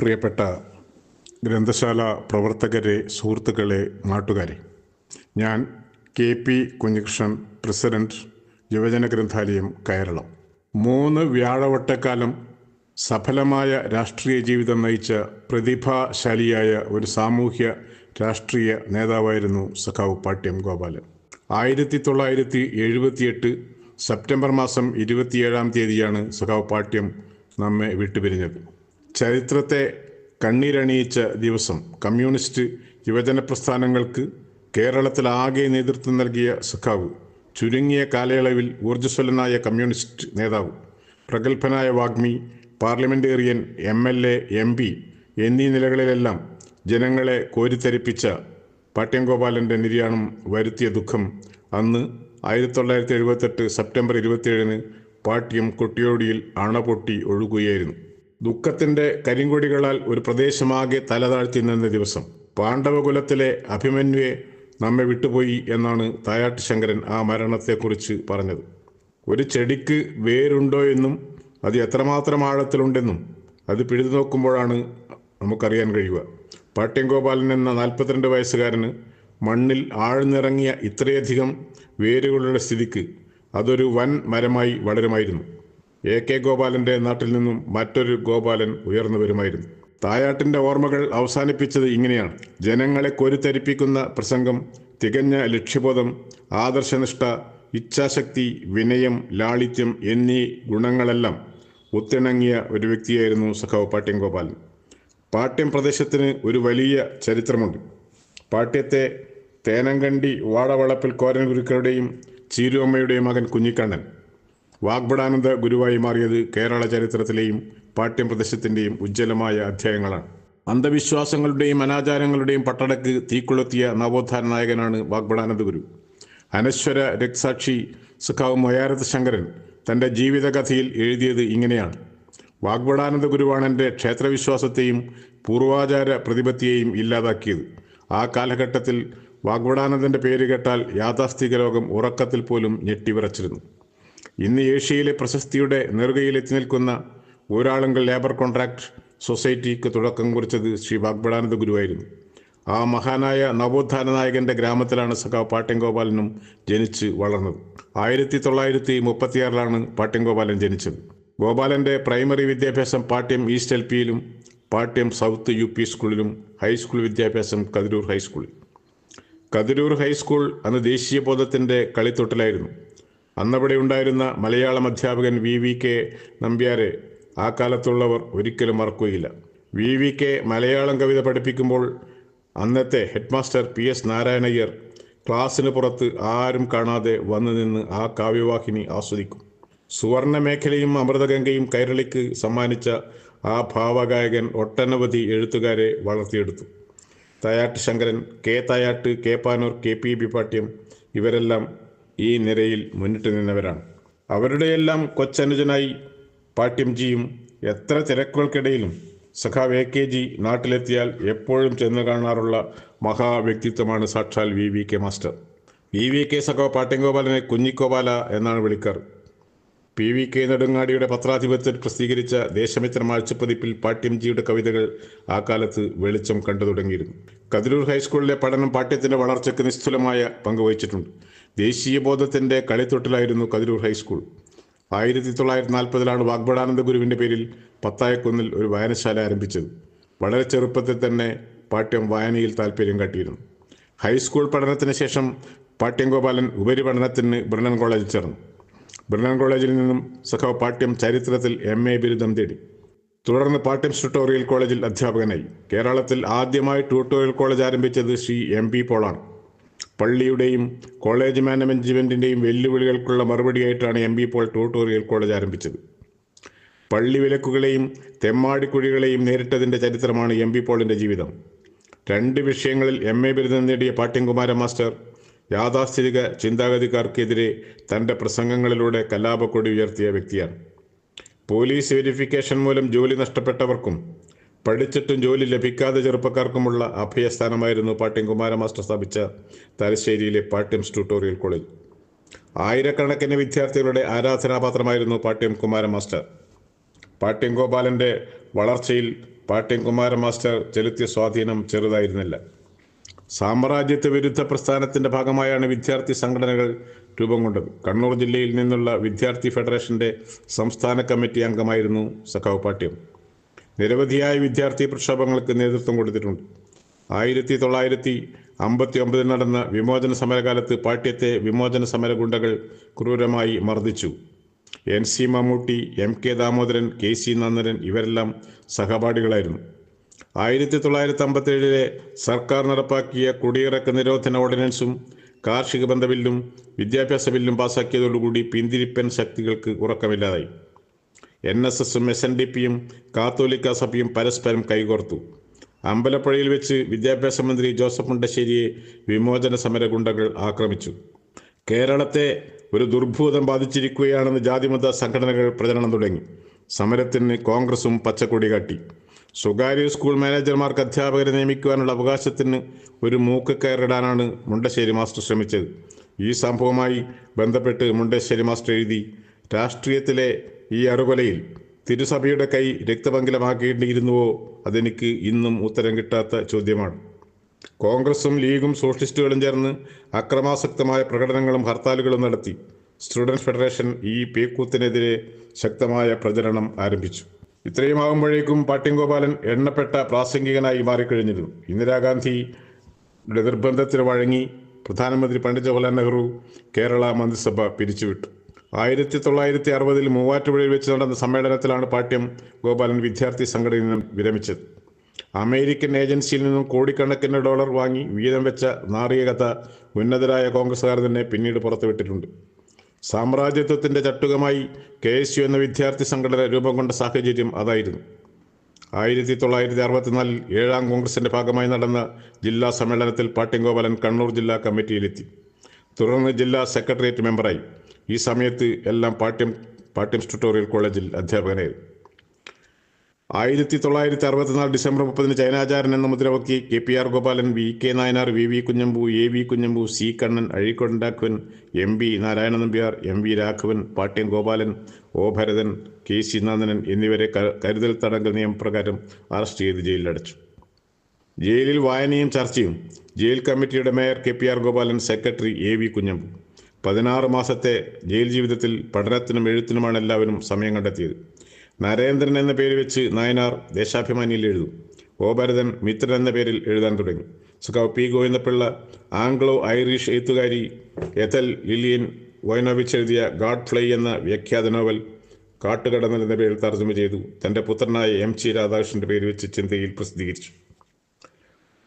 പ്രിയപ്പെട്ട ഗ്രന്ഥശാല പ്രവർത്തകരെ സുഹൃത്തുക്കളെ നാട്ടുകാരെ ഞാൻ കെ പി കുഞ്ഞികൃഷ്ണൻ പ്രസിഡന്റ് യുവജന ഗ്രന്ഥാലയം കേരളം. മൂന്ന് വ്യാഴവട്ടക്കാലം സഫലമായ രാഷ്ട്രീയ ജീവിതം നയിച്ച പ്രതിഭാശാലിയായ ഒരു സാമൂഹ്യ രാഷ്ട്രീയ നേതാവായിരുന്നു സഖാവ് പാട്യം ഗോപാലൻ. ആയിരത്തി തൊള്ളായിരത്തി എഴുപത്തിയെട്ട് സെപ്റ്റംബർ മാസം ഇരുപത്തിയേഴാം തീയതിയാണ് സഖാവ് പാട്യം നമ്മെ വിട്ടുപിരിഞ്ഞത്. ചരിത്രത്തെ കണ്ണീരണിയിച്ച ദിവസം കമ്മ്യൂണിസ്റ്റ് യുവജന പ്രസ്ഥാനങ്ങൾക്ക് കേരളത്തിലാകെ നേതൃത്വം നൽകിയ സഖാവ് ചുരുങ്ങിയ കാലയളവിൽ ഊർജസ്വലനായ കമ്മ്യൂണിസ്റ്റ് നേതാവ് പ്രഗത്ഭനായ വാഗ്മി parliamentarian M L A M P എന്നീ നിലകളിലെല്ലാം ജനങ്ങളെ കോരിത്തരിപ്പിച്ച പാട്യംഗോപാലന്റെ നിര്യാണം വരുത്തിയ ദുഃഖം അന്ന് ആയിരത്തി തൊള്ളായിരത്തി എഴുപത്തെട്ട് സെപ്റ്റംബർ ഇരുപത്തിയേഴിന് പാട്യം കൊട്ടിയോടിയിൽ അണപൊട്ടി ഒഴുകുകയായിരുന്നു. ദുഃഖത്തിന്റെ കരിങ്കൊടികളാൽ ഒരു പ്രദേശമാകെ തലതാഴ്ത്തി നിന്ന ദിവസം പാണ്ഡവകുലത്തിലെ അഭിമന്യുവെ നമ്മെ വിട്ടുപോയി എന്നാണ് തായാട്ട് ശങ്കരൻ ആ മരണത്തെക്കുറിച്ച് പറഞ്ഞത്. ഒരു ചെടിക്ക് വേരുണ്ടോ എന്നും അത് എത്രമാത്രം ആഴത്തിലുണ്ടെന്നും അത് പിഴുതു നോക്കുമ്പോഴാണ് നമുക്കറിയാൻ കഴിയുക. പാട്ട്യംഗോപാലൻ എന്ന നാൽപ്പത്തിരണ്ട് വയസ്സുകാരന് മണ്ണിൽ ആഴ്ന്നിറങ്ങിയ ഇത്രയധികം വേരുകളുടെ സ്ഥിതിക്ക് അതൊരു വൻ മരമായി വളരുമായിരുന്നു. എ കെ ഗോപാലന്റെ നാട്ടിൽ നിന്നും മറ്റൊരു ഗോപാലൻ ഉയർന്നു വരുമായിരുന്നു. തായാട്ടിന്റെ ഓർമ്മകൾ അവസാനിപ്പിച്ചത് ഇങ്ങനെയാണ്. ജനങ്ങളെ കൊരുത്തരിപ്പിക്കുന്ന പ്രസംഗം തികഞ്ഞ ലക്ഷ്യബോധം ആദർശനിഷ്ഠ ഇച്ഛാശക്തി വിനയം ലാളിത്യം എന്നീ ഗുണങ്ങളെല്ലാം ഒത്തിണങ്ങിയ ഒരു വ്യക്തിയായിരുന്നു സഖാവ് പാട്യം ഗോപാലൻ. പാട്യം പ്രദേശത്തിന് ഒരു വലിയ ചരിത്രമുണ്ട്. പാട്യത്തെ തേനങ്കണ്ടി വാടവളപ്പിൽ കോരൻ ഗുരുക്കളുടെയും ചീരുവമ്മയുടെയും മകൻ കുഞ്ഞിക്കണ്ണൻ. വാഗ്ബടാനന്ദ ഗുരുവായി മാറിയത് കേരള ചരിത്രത്തിലെയും പാഠ്യപ്രദേശത്തിന്റെയും ഉജ്ജ്വലമായ അധ്യായങ്ങളാണ്. അന്ധവിശ്വാസങ്ങളുടെയും അനാചാരങ്ങളുടെയും പട്ടടക്ക് തീക്കൊളുത്തിയ നവോത്ഥാന നായകനാണ് വാഗ്ഭടാനന്ദ ഗുരു. അനശ്വര രക്സാക്ഷി സുഖാവ് മയാരത് ശങ്കരൻ തന്റെ ജീവിതകഥയിൽ എഴുതിയത് ഇങ്ങനെയാണ്. വാഗ്ഭടാനന്ദ ഗുരുവാണ് എന്റെ ക്ഷേത്രവിശ്വാസത്തെയും പൂർവാചാര പ്രതിപത്തിയെയും ഇല്ലാതാക്കിയത്. ആ കാലഘട്ടത്തിൽ വാഗ്ബടാനന്ദന്റെ പേര് കേട്ടാൽ യാഥാസ്ഥിക ലോകം ഉറക്കത്തിൽ പോലും ഞെട്ടിവിറച്ചിരുന്നു. ഇന്ന് ഏഷ്യയിലെ പ്രശസ്തിയുടെ നെറുകയിലെത്തി നിൽക്കുന്ന ഊരാളുങ്കൽ ലേബർ കോൺട്രാക്ട് സൊസൈറ്റിക്ക് തുടക്കം കുറിച്ചത് ശ്രീ വാഗ്ബടാനന്ദ ഗുരുവായിരുന്നു. ആ മഹാനായ നവോത്ഥാന നായകന്റെ ഗ്രാമത്തിലാണ് സഖാവ് പാട്ട്യംഗോപാലനും ജനിച്ച് വളർന്നത്. ആയിരത്തി തൊള്ളായിരത്തി മുപ്പത്തിയാറിലാണ് പാട്ട്യംഗോപാലൻ ജനിച്ചത്. ഗോപാലന്റെ പ്രൈമറി വിദ്യാഭ്യാസം പാട്യം ഈസ്റ്റ് എൽ പിയിലും പാട്യം സൗത്ത് യു പി സ്കൂളിലും ഹൈസ്കൂൾ വിദ്യാഭ്യാസം കതിരൂർ ഹൈസ്കൂളിൽ. കതിരൂർ ഹൈസ്കൂൾ അന്ന് ദേശീയ ബോധത്തിന്റെ കളിത്തൊട്ടിലായിരുന്നു. അന്നവിടെ ഉണ്ടായിരുന്ന മലയാളം അധ്യാപകൻ വി വി കെ നമ്പ്യാരെ ആ കാലത്തുള്ളവർ ഒരിക്കലും മറക്കുകയില്ല. വി വി കെ മലയാളം കവിത പഠിപ്പിക്കുമ്പോൾ അന്നത്തെ ഹെഡ്മാസ്റ്റർ പി എസ് നാരായണയ്യർ ക്ലാസ്സിന് പുറത്ത് ആരും കാണാതെ വന്നു നിന്ന് ആ കാവ്യവാഹിനി ആസ്വദിക്കും. സുവർണ മേഖലയും അമൃതഗംഗയും കൈരളിക്ക് സമ്മാനിച്ച ആ ഭാവഗായകൻ ഒട്ടനവധി എഴുത്തുകാരെ വളർത്തിയെടുത്തു. Thayat Sankaran K Thayat K Panoor K P B Pattiam ഇവരെല്ലാം ഈ നിരയിൽ മുന്നിട്ട് നിന്നവരാണ്. അവരുടെയെല്ലാം കൊച്ചനുജനായി പാട്യംജിയും എത്ര തിരക്കുകൾക്കിടയിലും സഖാവ് എ കെ ജി നാട്ടിലെത്തിയാൽ എപ്പോഴും ചെന്ന് കാണാറുള്ള മഹാവ്യക്തിത്വമാണ് സാക്ഷാൽ V V K master. V V K സഖാവ് പാട്യംഗോപാലനെ കുഞ്ഞിക്കോപാല എന്നാണ് വിളിക്കാറ്. പി വി കെ നെടുങ്ങാടിയുടെ പത്രാധിപത്യത്തിൽ പ്രസിദ്ധീകരിച്ച ദേശമിത്രം ആഴ്ചപ്പതിപ്പിൽ പാട്യംജിയുടെ കവിതകൾ ആ കാലത്ത് വെളിച്ചം കണ്ടു തുടങ്ങിയിരുന്നു. കതിരൂർ ഹൈസ്കൂളിലെ പഠനം പാട്യത്തിന്റെ വളർച്ചയ്ക്ക് നിസ്തുലമായ പങ്കുവഹിച്ചിട്ടുണ്ട് ദേശീയ ബോധത്തിന്റെ കളിത്തൊട്ടിലായിരുന്നു കതിരൂർ ഹൈസ്കൂൾ. ആയിരത്തി തൊള്ളായിരത്തി നാൽപ്പതിലാണ് വാഗ്ബടാനന്ദ ഗുരുവിന്റെ പേരിൽ പത്തായക്കുന്നിൽ ഒരു വായനശാല ആരംഭിച്ചത്. വളരെ ചെറുപ്പത്തിൽ തന്നെ പാട്യം വായനയിൽ താല്പര്യം കാട്ടിയിരുന്നു. ഹൈസ്കൂൾ പഠനത്തിന് ശേഷം പാട്യം ഗോപാലൻ ഉപരിപഠനത്തിന് ബ്രണ്ണൻ കോളേജിൽ ചേർന്നു. ബ്രണ്ണൻ കോളേജിൽ നിന്നും സഖാവ് പാഠ്യം ചരിത്രത്തിൽ എം എ ബിരുദം തേടി. തുടർന്ന് പാഠ്യം ട്യൂട്ടോറിയൽ കോളേജിൽ അധ്യാപകനായി. കേരളത്തിൽ ആദ്യമായി ട്യൂട്ടോറിയൽ കോളേജ് ആരംഭിച്ചത് ശ്രീ എം പി പോളാണ്. പള്ളിയുടെയും കോളേജ് മാനേജ്മെന്റിന്റെയും വെല്ലുവിളികൾക്കുള്ള മറുപടിയായിട്ടാണ് M P Paul tutorial college ആരംഭിച്ചത്. പള്ളി വിലക്കുകളെയും തെമ്മാടിക്കുഴികളെയും നേരിട്ടതിന്റെ ചരിത്രമാണ് എം പി പോളിന്റെ ജീവിതം. രണ്ട് വിഷയങ്ങളിൽ എം എ ബിരുദം നേടിയ പാട്ട്യംകുമാര മാസ്റ്റർ യാഥാസ്ഥിതിക ചിന്താഗതിക്കാർക്കെതിരെ തന്റെ പ്രസംഗങ്ങളിലൂടെ കലാപക്കൊടി ഉയർത്തിയ വ്യക്തിയാണ്. പോലീസ് വെരിഫിക്കേഷൻ മൂലം ജോലി നഷ്ടപ്പെട്ടവർക്കും പഠിച്ചിട്ടും ജോലി ലഭിക്കാതെ ചെറുപ്പക്കാർക്കുമുള്ള അഭയസ്ഥാനമായിരുന്നു പാട്യം കുമാര മാസ്റ്റർ സ്ഥാപിച്ച തലശ്ശേരിയിലെ പാട്ട്യം ട്യൂട്ടോറിയൽ കോളേജ്. ആയിരക്കണക്കിന് വിദ്യാർത്ഥികളുടെ ആരാധനാപാത്രമായിരുന്നു പാട്യം കുമാര മാസ്റ്റർ. പാട്യം ഗോപാലന്റെ വളർച്ചയിൽ പാട്യം കുമാര മാസ്റ്റർ ചെലുത്തിയ സ്വാധീനം ചെറുതായിരുന്നില്ല. സാമ്രാജ്യത്വ വിരുദ്ധ പ്രസ്ഥാനത്തിന്റെ ഭാഗമായാണ് വിദ്യാർത്ഥി സംഘടനകൾ രൂപം കൊണ്ടത്. കണ്ണൂർ ജില്ലയിൽ നിന്നുള്ള വിദ്യാർത്ഥി ഫെഡറേഷന്റെ സംസ്ഥാന കമ്മിറ്റി അംഗമായിരുന്നു സഖാവ് പാട്യം. നിരവധിയായ വിദ്യാർത്ഥി പ്രക്ഷോഭങ്ങൾക്ക് നേതൃത്വം കൊടുത്തിട്ടുണ്ട്. ആയിരത്തി തൊള്ളായിരത്തി അമ്പത്തി ഒമ്പതിൽ നടന്ന വിമോചന സമരകാലത്ത് പാട്യത്തെ വിമോചന സമര ഗുണ്ടകൾ ക്രൂരമായി മർദ്ദിച്ചു. N C Mammootty M K Damodaran K C Nandanan ഇവരെല്ലാം സഹപാഠികളായിരുന്നു. ആയിരത്തി തൊള്ളായിരത്തി അമ്പത്തേഴിലെ സർക്കാർ നടപ്പാക്കിയ കുടിയിറക്ക നിരോധന ഓർഡിനൻസും കാർഷിക ബന്ധ ബില്ലും വിദ്യാഭ്യാസ ബില്ലും പാസാക്കിയതോടുകൂടി പിന്തിരിപ്പൻ ശക്തികൾക്ക് ഉറക്കമില്ലാതായി. എൻ എസ് എസും എസ് എൻ ഡി പിയും കാത്തോലിക്ക സഭയും പരസ്പരം കൈകോർത്തു. അമ്പലപ്പുഴയിൽ വെച്ച് വിദ്യാഭ്യാസ മന്ത്രി ജോസഫ് മുണ്ടശ്ശേരിയെ വിമോചന സമര ഗുണ്ടകൾ ആക്രമിച്ചു. കേരളത്തെ ഒരു ദുർഭൂതം ബാധിച്ചിരിക്കുകയാണെന്ന് ജാതിമത സംഘടനകൾ പ്രചരണം തുടങ്ങി. സമരത്തിന് കോൺഗ്രസും പച്ചക്കൊടി കാട്ടി. സ്വകാര്യ സ്കൂൾ മാനേജർമാർക്ക് അധ്യാപകരെ നിയമിക്കുവാനുള്ള അവകാശത്തിന് ഒരു മൂക്ക് കയറിടാനാണ് മുണ്ടശ്ശേരി മാസ്റ്റർ ശ്രമിച്ചത്. ഈ സംഭവവുമായി ബന്ധപ്പെട്ട് മുണ്ടശ്ശേരി മാസ്റ്റർ എഴുതി രാഷ്ട്രീയത്തിലെ ഈ അറുകൊലയിൽ തിരുസഭയുടെ കൈ രക്തപങ്കിലമാക്കേണ്ടിയിരുന്നുവോ അതെനിക്ക് ഇന്നും ഉത്തരം കിട്ടാത്ത ചോദ്യമാണ്. കോൺഗ്രസും ലീഗും സോഷ്യലിസ്റ്റുകളും ചേർന്ന് അക്രമാസക്തമായ പ്രകടനങ്ങളും ഹർത്താലുകളും നടത്തി. സ്റ്റുഡന്റ് ഫെഡറേഷൻ ഈ പേക്കൂത്തിനെതിരെ ശക്തമായ പ്രചരണം ആരംഭിച്ചു. ഇത്രയുമാകുമ്പോഴേക്കും പാട്ട്യംഗോപാലൻ എണ്ണപ്പെട്ട പ്രാസംഗികനായി മാറിക്കഴിഞ്ഞിരുന്നു. ഇന്ദിരാഗാന്ധിയുടെ നിർബന്ധത്തിന് വഴങ്ങി പ്രധാനമന്ത്രി പണ്ഡിറ്റ് ജവഹർലാൽ നെഹ്റു കേരള മന്ത്രിസഭ പിരിച്ചുവിട്ടു. ആയിരത്തി തൊള്ളായിരത്തി അറുപതിൽ മൂവാറ്റുപുഴയിൽ വെച്ച് നടന്ന സമ്മേളനത്തിലാണ് പാട്ട്യം ഗോപാലൻ വിദ്യാർത്ഥി സംഘടനയിൽ നിന്നും വിരമിച്ചത്. അമേരിക്കൻ ഏജൻസിയിൽ നിന്നും കോടിക്കണക്കിന് ഡോളർ വാങ്ങി വീതം വെച്ച നാറിയ കഥ ഉന്നതരായ കോൺഗ്രസ്സുകാർ തന്നെ പിന്നീട് പുറത്തുവിട്ടിട്ടുണ്ട്. സാമ്രാജ്യത്വത്തിന്റെ ചട്ടുകമായി കെ എസ് യു എന്ന വിദ്യാർത്ഥി സംഘടന രൂപം കൊണ്ട സാഹചര്യം അതായിരുന്നു. ആയിരത്തി തൊള്ളായിരത്തി അറുപത്തിനാലിൽ ഏഴാം കോൺഗ്രസിന്റെ ഭാഗമായി നടന്ന ജില്ലാ സമ്മേളനത്തിൽ പാട്ടിങ്കോപാലൻ കണ്ണൂർ ജില്ലാ കമ്മിറ്റിയിലെത്തി. തുടർന്ന് ജില്ലാ സെക്രട്ടേറിയറ്റ് മെമ്പറായി. ഈ സമയത്ത് എല്ലാം പാട്യം പാട്യം ട്യൂട്ടോറിയൽ കോളേജിൽ അധ്യാപകനായിരുന്നു. ആയിരത്തി തൊള്ളായിരത്തി അറുപത്തിനാല് ഡിസംബർ മുപ്പതിന് ചൈനാചാരൻ എന്ന മുദ്രവക്കി K P R Gopalan V K Nayanar V V Kunhambu A V Kunhambu C Kannan അഴീക്കൊണ്ടാക്കുവൻ M V Narayana Nambiar M V Raghavan Pattiam Gopalan O Bharathan K C Nandanan എന്നിവരെ കരുതൽ തടങ്കൽ നിയമപ്രകാരം അറസ്റ്റ് ചെയ്ത് ജയിലിലടച്ചു. ജയിലിൽ വായനയും ചർച്ചയും. ജയിൽ കമ്മിറ്റിയുടെ mayor K P R Gopalan secretary A V Kunhambu. പതിനാറ് മാസത്തെ ജയിൽ ജീവിതത്തിൽ പഠനത്തിനും എഴുത്തിനുമാണ് എല്ലാവരും സമയം കണ്ടെത്തിയത്. നരേന്ദ്രൻ എന്ന പേര് വെച്ച് നായനാർ ദേശാഭിമാനിയിൽ എഴുതും. ഓ മിത്രൻ എന്ന പേരിൽ എഴുതാൻ തുടങ്ങി. സുഖാവ് പി ഗോവിന്ദപിള്ള ആംഗ്ലോ ഐറിഷ് എഴുത്തുകാരി എതൽ ലിലിയൻ വൈനോവിച്ച് എഴുതിയ ഗാഡ് ഫ്ലൈ എന്ന വ്യാഖ്യാത നോവൽ കാട്ടുകടന്നൽ എന്ന പേരിൽ തർജമ ചെയ്തു. തന്റെ പുത്രനായ എം ജി രാധാകൃഷ്ണന്റെ പേര് വെച്ച് ചിന്തയിൽ പ്രസിദ്ധീകരിച്ചു.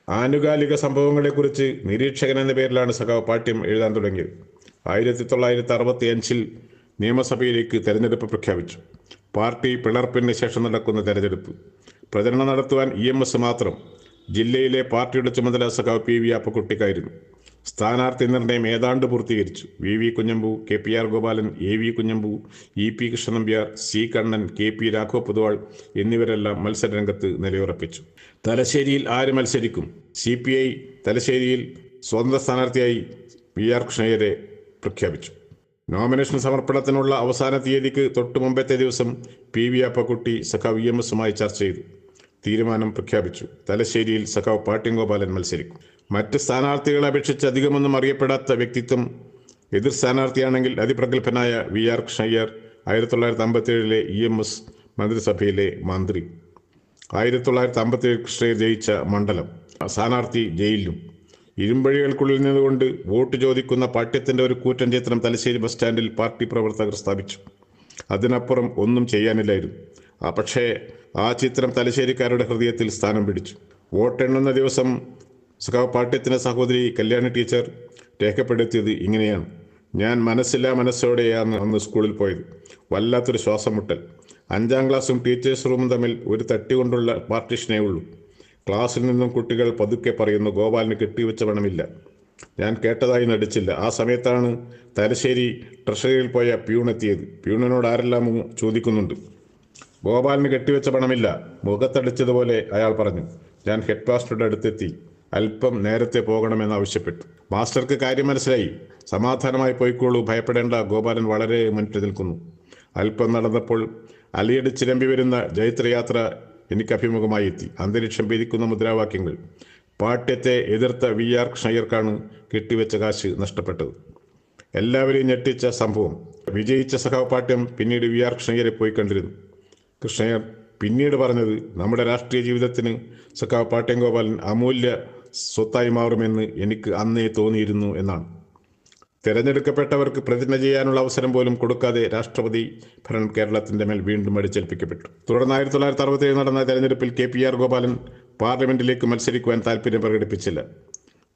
ആനുകാലിക സംഭവങ്ങളെക്കുറിച്ച് നിരീക്ഷകൻ എന്ന പേരിലാണ് സഖാവ് പാഠ്യം എഴുതാൻ തുടങ്ങിയത്. ആയിരത്തി തൊള്ളായിരത്തി അറുപത്തി അഞ്ചിൽ നിയമസഭയിലേക്ക് തെരഞ്ഞെടുപ്പ് പ്രഖ്യാപിച്ചു. പാർട്ടി പിളർപ്പിന് ശേഷം നടക്കുന്ന തെരഞ്ഞെടുപ്പ്. പ്രചരണം നടത്തുവാൻ ഇ എം എസ് മാത്രം. ജില്ലയിലെ പാർട്ടിയുടെ ചുമതല സഖാവ് പി വി അപ്പക്കുട്ടിക്കായിരുന്നു. സ്ഥാനാർത്ഥി നിർണയം ഏതാണ്ട് പൂർത്തീകരിച്ചു. V V Kunhambu K P R Gopalan A V Kunhambu E P Krishnan Nambiar C Kannan K P Raghava Poduval എന്നിവരെല്ലാം മത്സരരംഗത്ത് നിലയുറപ്പിച്ചു. തലശ്ശേരിയിൽ ആര് മത്സരിക്കും? സി പി ഐ തലശ്ശേരിയിൽ സ്വതന്ത്ര സ്ഥാനാർത്ഥിയായി പി ആർ കൃഷ്ണയ്യരെ പ്രഖ്യാപിച്ചു. നോമിനേഷൻ സമർപ്പണത്തിനുള്ള അവസാന തീയതിക്ക് തൊട്ടു മുമ്പത്തെ ദിവസം പി വി അപ്പക്കുട്ടി സഖാവ് ഇ എം എസുമായി ചർച്ച ചെയ്തു. തീരുമാനം പ്രഖ്യാപിച്ചു. തലശ്ശേരിയിൽ സഖാവ് പാട്ട്യംഗോപാലൻ മത്സരിക്കും. മറ്റ് സ്ഥാനാർത്ഥികളെ അപേക്ഷിച്ച് അധികമൊന്നും അറിയപ്പെടാത്ത വ്യക്തിത്വം എതിർ സ്ഥാനാർത്ഥിയാണെങ്കിൽ അതിപ്രഗത്ഭനായ വി ആർ കൃഷ്ണയ്യർ ആയിരത്തി തൊള്ളായിരത്തി അമ്പത്തി ഏഴിലെ ഇ എം എസ് മന്ത്രിസഭയിലെ മന്ത്രി ആയിരത്തി തൊള്ളായിരത്തി അമ്പത്തി ഏഴ് കൃഷ്ണയ്യർ ജയിച്ച മണ്ഡലം. സ്ഥാനാർത്ഥി ജയിലിലും. ഇരുമ്പഴികൾക്കുള്ളിൽ നിന്നുകൊണ്ട് വോട്ട് ചോദിക്കുന്ന പാട്യത്തിന്റെ ഒരു കൂറ്റൻ ചിത്രം തലശ്ശേരി ബസ് സ്റ്റാൻഡിൽ പാർട്ടി പ്രവർത്തകർ സ്ഥാപിച്ചു. അതിനപ്പുറം ഒന്നും ചെയ്യാനില്ലായിരുന്നു. ആ പക്ഷേ ആ ചിത്രം തലശ്ശേരിക്കാരുടെ ഹൃദയത്തിൽ സ്ഥാനം പിടിച്ചു. വോട്ടെണ്ണുന്ന ദിവസം സഖാവ് പാട്യത്തിന്റെ സഹോദരി കല്യാണി ടീച്ചർ രേഖപ്പെടുത്തിയത് ഇങ്ങനെയാണ്. ഞാൻ മനസ്സില്ലാ മനസ്സോടെയാണ് അന്ന് സ്കൂളിൽ പോയത്. വല്ലാത്തൊരു ശ്വാസം മുട്ടൽ അഞ്ചാം ക്ലാസ്സും ടീച്ചേഴ്സ് റൂമും തമ്മിൽ ഒരു തട്ടി കൊണ്ടുള്ള പാർട്ടീഷനേ ഉള്ളൂ. ക്ലാസ്സിൽ നിന്നും കുട്ടികൾ പതുക്കെ പറയുന്നു ഗോപാലിന് കെട്ടിവെച്ച പണമില്ല. ഞാൻ കേട്ടതായി നടിച്ചില്ല. ആ സമയത്താണ് തലശ്ശേരി ട്രഷറിയിൽ പോയ പ്യൂണെത്തിയത്. പ്യൂണിനോട് ആരെല്ലാമോ ചോദിക്കുന്നുണ്ട്. ഗോപാലിന് കെട്ടിവെച്ച പണമില്ല. മുഖത്തടിച്ചതുപോലെ അയാൾ പറഞ്ഞു. ഞാൻ ഹെഡ് മാസ്റ്ററുടെ അടുത്തെത്തി. അല്പം നേരത്തെ പോകണമെന്ന് ആവശ്യപ്പെട്ടു. മാസ്റ്റർക്ക് കാര്യം മനസ്സിലായി. സമാധാനമായി പോയിക്കോളൂ. ഭയപ്പെടേണ്ട. ഗോപാലൻ വളരെ മുന്നിട്ട് നിൽക്കുന്നു. അല്പം നടന്നപ്പോൾ അലിയടിച്ചിരമ്പി വരുന്ന ജൈത്രയാത്ര എനിക്ക് അഭിമുഖമായി എത്തി. അന്തരീക്ഷം ഭേദിക്കുന്ന മുദ്രാവാക്യങ്ങൾ. പാട്യത്തെ എതിർത്ത വി ആർ ഷയർക്കാണ് കെട്ടിവെച്ച കാശ് നഷ്ടപ്പെട്ടത്. എല്ലാവരെയും ഞെട്ടിച്ച സംഭവം. വിജയിച്ച സഹപാഠ്യം പിന്നീട് വി ആർ കൃഷ്ണയ്യരെ പോയി കണ്ടിരുന്നു. കൃഷ്ണയ്യർ പിന്നീട് പറഞ്ഞത് നമ്മുടെ രാഷ്ട്രീയ ജീവിതത്തിന് സഖാവ് പാട്യം ഗോപാലൻ അമൂല്യ സ്വത്തായി മാറുമെന്ന് എനിക്ക് അന്നേ തോന്നിയിരുന്നു എന്നാണ്. തെരഞ്ഞെടുക്കപ്പെട്ടവർക്ക് പ്രതിജ്ഞ ചെയ്യാനുള്ള അവസരം പോലും കൊടുക്കാതെ രാഷ്ട്രപതി ഭരണം കേരളത്തിന്റെ മേൽ വീണ്ടും അടിച്ചേൽപ്പിക്കപ്പെട്ടു. തുടർന്ന് ആയിരത്തി തൊള്ളായിരത്തി അറുപത്തി നടന്ന തെരഞ്ഞെടുപ്പിൽ കെ പി ആർ ഗോപാലൻ പാർലമെന്റിലേക്ക് മത്സരിക്കുവാൻ താല്പര്യം പ്രകടിപ്പിച്ചില്ല.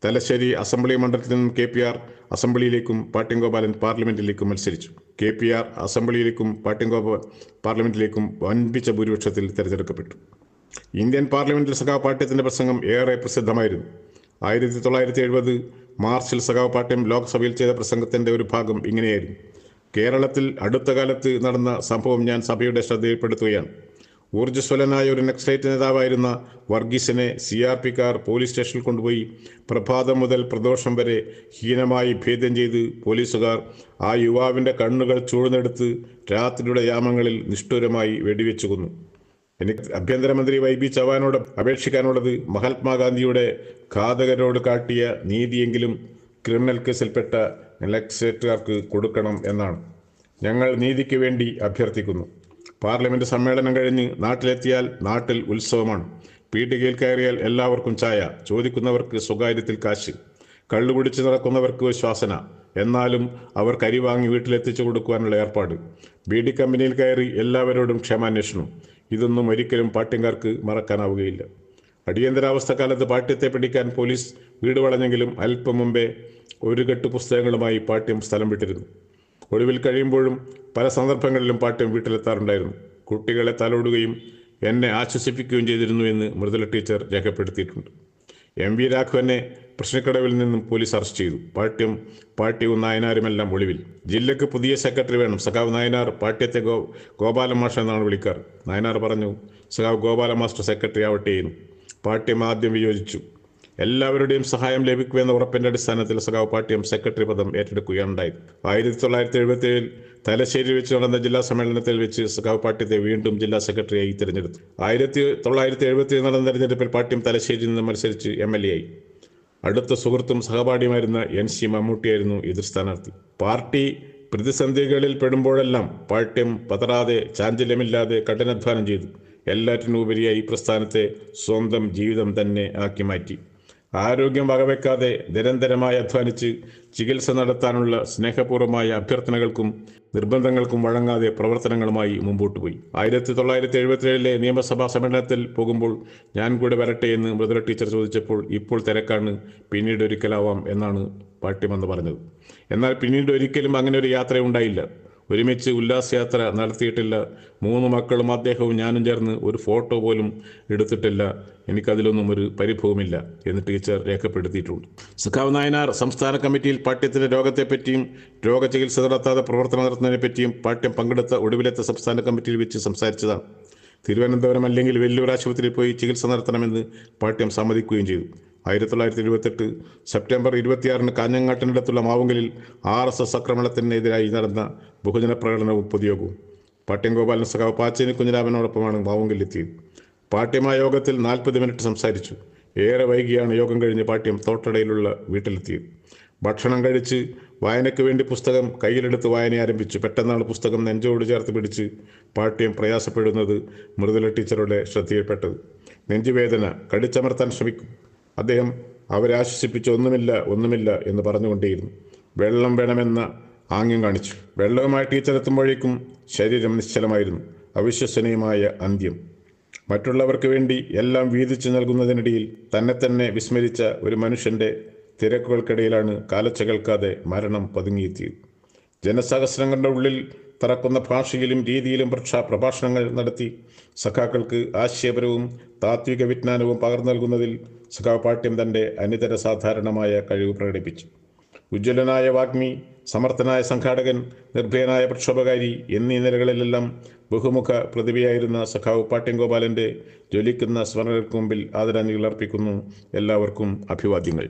തലശ്ശേരി അസംബ്ലി മണ്ഡലത്തിൽ നിന്നും കെ പി ആർ അസംബ്ലിയിലേക്കും പാട്യം പാർലമെന്റിലേക്കും മത്സരിച്ചു. കെ പി ആർ അസംബ്ലിയിലേക്കും പാട്യം പാർലമെന്റിലേക്കും വൻപിച്ച ഭൂരിപക്ഷത്തിൽ തെരഞ്ഞെടുക്കപ്പെട്ടു. ഇന്ത്യൻ പാർലമെന്റിൽ സഖാ പാട്യത്തിന്റെ പ്രസംഗം ഏറെ പ്രസിദ്ധമായിരുന്നു. ആയിരത്തി തൊള്ളായിരത്തി എഴുപത് മാർച്ചിൽ സഖാവ് ലോക്സഭയിൽ ചെയ്ത പ്രസംഗത്തിന്റെ ഒരു ഭാഗം ഇങ്ങനെയായിരുന്നു. കേരളത്തിൽ അടുത്ത കാലത്ത് നടന്ന സംഭവം ഞാൻ സഭയുടെ ശ്രദ്ധയിൽപ്പെടുത്തുകയാണ്. ഊർജസ്വലനായ ഒരു നക്സലൈറ്റ് നേതാവായിരുന്ന വർഗീസിനെ സി ആർ പിക്കാർ പോലീസ് സ്റ്റേഷനിൽ കൊണ്ടുപോയി പ്രഭാതം മുതൽ പ്രദോഷം വരെ ഹീനമായി ഭേദ്യം ചെയ്ത് പോലീസുകാർ ആ യുവാവിന്റെ കണ്ണുകൾ ചൂഴ്ന്നെടുത്ത് രാത്രിയുടെ യാമങ്ങളിൽ നിഷ്ഠുരമായി വെടിവെച്ചു കൊന്നു എനിക്ക് ആഭ്യന്തരമന്ത്രി വൈ ബി ചവാനോട് അപേക്ഷിക്കാനുള്ളത് മഹാത്മാഗാന്ധിയുടെ ഘാതകരോട് കാട്ടിയ നീതിയെങ്കിലും ക്രിമിനൽ കേസിൽപ്പെട്ട ഇലക്ട്രേറ്റുകാർക്ക് കൊടുക്കണം എന്നാണ്. ഞങ്ങൾ നീതിക്ക് വേണ്ടി അഭ്യർത്ഥിക്കുന്നു. പാർലമെന്റ് സമ്മേളനം കഴിഞ്ഞ് നാട്ടിലെത്തിയാൽ നാട്ടിൽ ഉത്സവമാണ്. പീട്ടികയിൽ കയറിയാൽ എല്ലാവർക്കും ചായ. ചോദിക്കുന്നവർക്ക് സ്വകാര്യത്തിൽ കാശ്. കള്ളുകുടിച്ച് നടക്കുന്നവർക്ക് ശ്വാസന. എന്നാലും അവർ കരി വാങ്ങി വീട്ടിലെത്തിച്ചു കൊടുക്കുവാനുള്ള ഏർപ്പാട്. ബി ഡി കമ്പനിയിൽ കയറി എല്ലാവരോടും ക്ഷമാന്വേഷണം. ഇതൊന്നും ഒരിക്കലും പാട്യംകാർക്ക് മറക്കാനാവുകയില്ല. അടിയന്തരാവസ്ഥ കാലത്ത് പാട്ട്യത്തെ പിടിക്കാൻ പോലീസ് വീട് വളഞ്ഞെങ്കിലും അല്പം മുമ്പേ ഒരു കെട്ട് പുസ്തകങ്ങളുമായി പാട്ട്യം സ്ഥലം വിട്ടിരുന്നു. ഒടുവിൽ കഴിയുമ്പോഴും പല സന്ദർഭങ്ങളിലും പാട്ട്യം വീട്ടിലെത്താറുണ്ടായിരുന്നു. കുട്ടികളെ തലോടുകയും എന്നെ ആശ്വസിപ്പിക്കുകയും ചെയ്തിരുന്നു എന്ന് മൃദുല ടീച്ചർ രേഖപ്പെടുത്തിയിട്ടുണ്ട്. എം വി രാഘവനെ പ്രശ്നക്കടവിൽ നിന്നും പോലീസ് അറസ്റ്റ് ചെയ്തു. പാട്യം പാട്യവും നായനാരുമെല്ലാം ഒളിവിൽ. ജില്ലയ്ക്ക് പുതിയ സെക്രട്ടറി വേണം. സഖാവ് നായനാർ പാട്യത്തെ ഗോ ഗോപാല മാഷ എന്നാണ് വിളിക്കാറ്. നായനാർ പറഞ്ഞു സഖാവ് ഗോപാല മാസ്റ്റർ സെക്രട്ടറി ആവട്ടെ എന്ന്. പാട്യം ആദ്യം വിയോജിച്ചു. എല്ലാവരുടെയും സഹായം ലഭിക്കുമെന്ന ഉറപ്പിന്റെ അടിസ്ഥാനത്തിൽ സഖാവ് പാട്യം സെക്രട്ടറി പദം ഏറ്റെടുക്കുകയുണ്ടായി ആയിരത്തി തൊള്ളായിരത്തി എഴുപത്തി ഏഴിൽ തലശ്ശേരി വെച്ച് നടന്ന ജില്ലാ സമ്മേളനത്തിൽ വെച്ച് സഖാവ് പാട്യത്തെ വീണ്ടും ജില്ലാ സെക്രട്ടറിയായി തിരഞ്ഞെടുത്തു. ആയിരത്തി തൊള്ളായിരത്തി എഴുപത്തി നടന്ന തെരഞ്ഞെടുപ്പിൽ പാട്യം തലശ്ശേരിയിൽ നിന്ന് മത്സരിച്ച് എം എൽ എ ആയി. അടുത്ത സുഹൃത്തും സഹപാഠിയുമായിരുന്ന എൻ സി മമ്മൂട്ടിയായിരുന്നു എതിർ സ്ഥാനാർത്ഥി. പാർട്ടി പ്രതിസന്ധികളിൽ പെടുമ്പോഴെല്ലാം പാട്യം പതറാതെ ചാഞ്ചല്യമില്ലാതെ കഠിനാധ്വാനം ചെയ്തു. എല്ലാറ്റിനുപരിയായി ഈ പ്രസ്ഥാനത്തെ സ്വന്തം ജീവിതം തന്നെ ആക്കി മാറ്റി. ആരോഗ്യം വകവെക്കാതെ നിരന്തരമായി അധ്വാനിച്ച് ചികിത്സ നടത്താനുള്ള സ്നേഹപൂർവമായ അഭ്യർത്ഥനകൾക്കും നിർബന്ധങ്ങൾക്കും വഴങ്ങാതെ പ്രവർത്തനങ്ങളുമായി മുമ്പോട്ട് പോയി. ആയിരത്തി തൊള്ളായിരത്തി എഴുപത്തിയേഴിലെ നിയമസഭാ സമ്മേളനത്തിൽ പോകുമ്പോൾ ഞാൻ കൂടെ വരട്ടെ എന്ന് മൃദുല ടീച്ചർ ചോദിച്ചപ്പോൾ ഇപ്പോൾ തിരക്കാണ് പിന്നീട് ഒരിക്കലാവാം എന്നാണ് പാട്ട്യമെന്ന് പറഞ്ഞത്. എന്നാൽ പിന്നീട് ഒരിക്കലും അങ്ങനെ ഒരു യാത്ര ഉണ്ടായില്ല ഒരുമിച്ച് ഉല്ലാസയാത്ര നടത്തിയിട്ടില്ല. മൂന്ന് മക്കളും അദ്ദേഹവും ഞാനും ചേർന്ന് ഒരു ഫോട്ടോ പോലും എടുത്തിട്ടില്ല. എനിക്കതിലൊന്നും ഒരു പരിഭവമില്ല എന്ന് ടീച്ചർ രേഖപ്പെടുത്തിയിട്ടുണ്ട്. സഖാവ് നായനാർ സംസ്ഥാന കമ്മിറ്റിയിൽ പാഠ്യത്തിന്റെ രോഗത്തെപ്പറ്റിയും രോഗചികിത്സ നടത്താതെ പ്രവർത്തനം നടത്തുന്നതിനെപ്പറ്റിയും പറ്റിയും പാട്യം പങ്കെടുത്ത ഒടുവിലത്തെ സംസ്ഥാന കമ്മിറ്റിയിൽ വെച്ച് സംസാരിച്ചതാണ്. തിരുവനന്തപുരം അല്ലെങ്കിൽ വെല്ലൂർ ആശുപത്രിയിൽ പോയി ചികിത്സ നടത്തണമെന്ന് പാട്ട്യം സമ്മതിക്കുകയും ചെയ്തു. ആയിരത്തി തൊള്ളായിരത്തി ഇരുപത്തെട്ട് സെപ്റ്റംബർ ഇരുപത്തിയാറിന് കാഞ്ഞങ്ങാട്ടിനടുത്തുള്ള മാവുങ്കലിൽ ആർ എസ് എസ് ആക്രമണത്തിനെതിരായി നടന്ന ബഹുജന പ്രകടനവും പൊതുയോഗവും പാട്ട്യം ഗോപാലൻ സഖാവ് പാച്ചേനി കുഞ്ഞിരാമനോടൊപ്പമാണ് മാവുങ്കലിലെത്തിയത് ആ യോഗത്തിൽ നാൽപ്പത് മിനിറ്റ് സംസാരിച്ചു. ഏറെ വൈകിയാണ് യോഗം കഴിഞ്ഞ് പാട്ട്യം തോട്ടടയിലുള്ള വീട്ടിലെത്തിയത്. ഭക്ഷണം കഴിച്ച് വായനയ്ക്ക് വേണ്ടി പുസ്തകം കയ്യിലെടുത്ത് വായന ആരംഭിച്ചു. പെട്ടെന്നാണ് പുസ്തകം നെഞ്ചോട് ചേർത്ത് പിടിച്ച് പാഠ്യം പ്രയാസപ്പെടുന്നത് മൃദുല ടീച്ചറുടെ ശ്രദ്ധയിൽപ്പെട്ടത്. നെഞ്ചുവേദന കടിച്ചമർത്താൻ ശ്രമിക്കും. അദ്ദേഹം അവരെ ആശ്വസിപ്പിച്ച് ഒന്നുമില്ല ഒന്നുമില്ല എന്ന് പറഞ്ഞുകൊണ്ടേയിരുന്നു. വെള്ളം വേണമെന്ന ആംഗ്യം കാണിച്ചു. വെള്ളവുമായി ടീച്ചർ എത്തുമ്പോഴേക്കും ശരീരം നിശ്ചലമായിരുന്നു. അവിശ്വസനീയമായ അന്ത്യം. മറ്റുള്ളവർക്ക് വേണ്ടി എല്ലാം വീതിച്ചു നൽകുന്നതിനിടയിൽ തന്നെ തന്നെ വിസ്മരിച്ച ഒരു മനുഷ്യന്റെ തിരക്കുകൾക്കിടയിലാണ് കാലച്ച മരണം പതുങ്ങിയെത്തിയത്. ജനസഹസ്രങ്ങളുടെ ഉള്ളിൽ തറക്കുന്ന ഭാഷയിലും രീതിയിലും പ്രക്ഷ പ്രഭാഷണങ്ങൾ നടത്തി സഖാക്കൾക്ക് ആശയപരവും താത്വിക വിജ്ഞാനവും പകർന്നു നൽകുന്നതിൽ സഖാപാഠ്യം തന്റെ അനിതര സാധാരണമായ കഴിവ് പ്രകടിപ്പിച്ചു. ഉജ്ജ്വലനായ വാഗ്മി സമർത്ഥനായ സംഘാടകൻ നിർഭയനായ പ്രക്ഷോഭകാരി എന്നീ നിലകളിലെല്ലാം ബഹുമുഖ പ്രതിഭയായിരുന്ന സഖാവ് പാട്യം ഗോപാലന്റെ ജ്വലിക്കുന്ന സ്മരണകൾക്ക് മുമ്പിൽ ആദരാഞ്ജലികൾ അർപ്പിക്കുന്നു എല്ലാവർക്കും അഭിവാദ്യങ്ങൾ.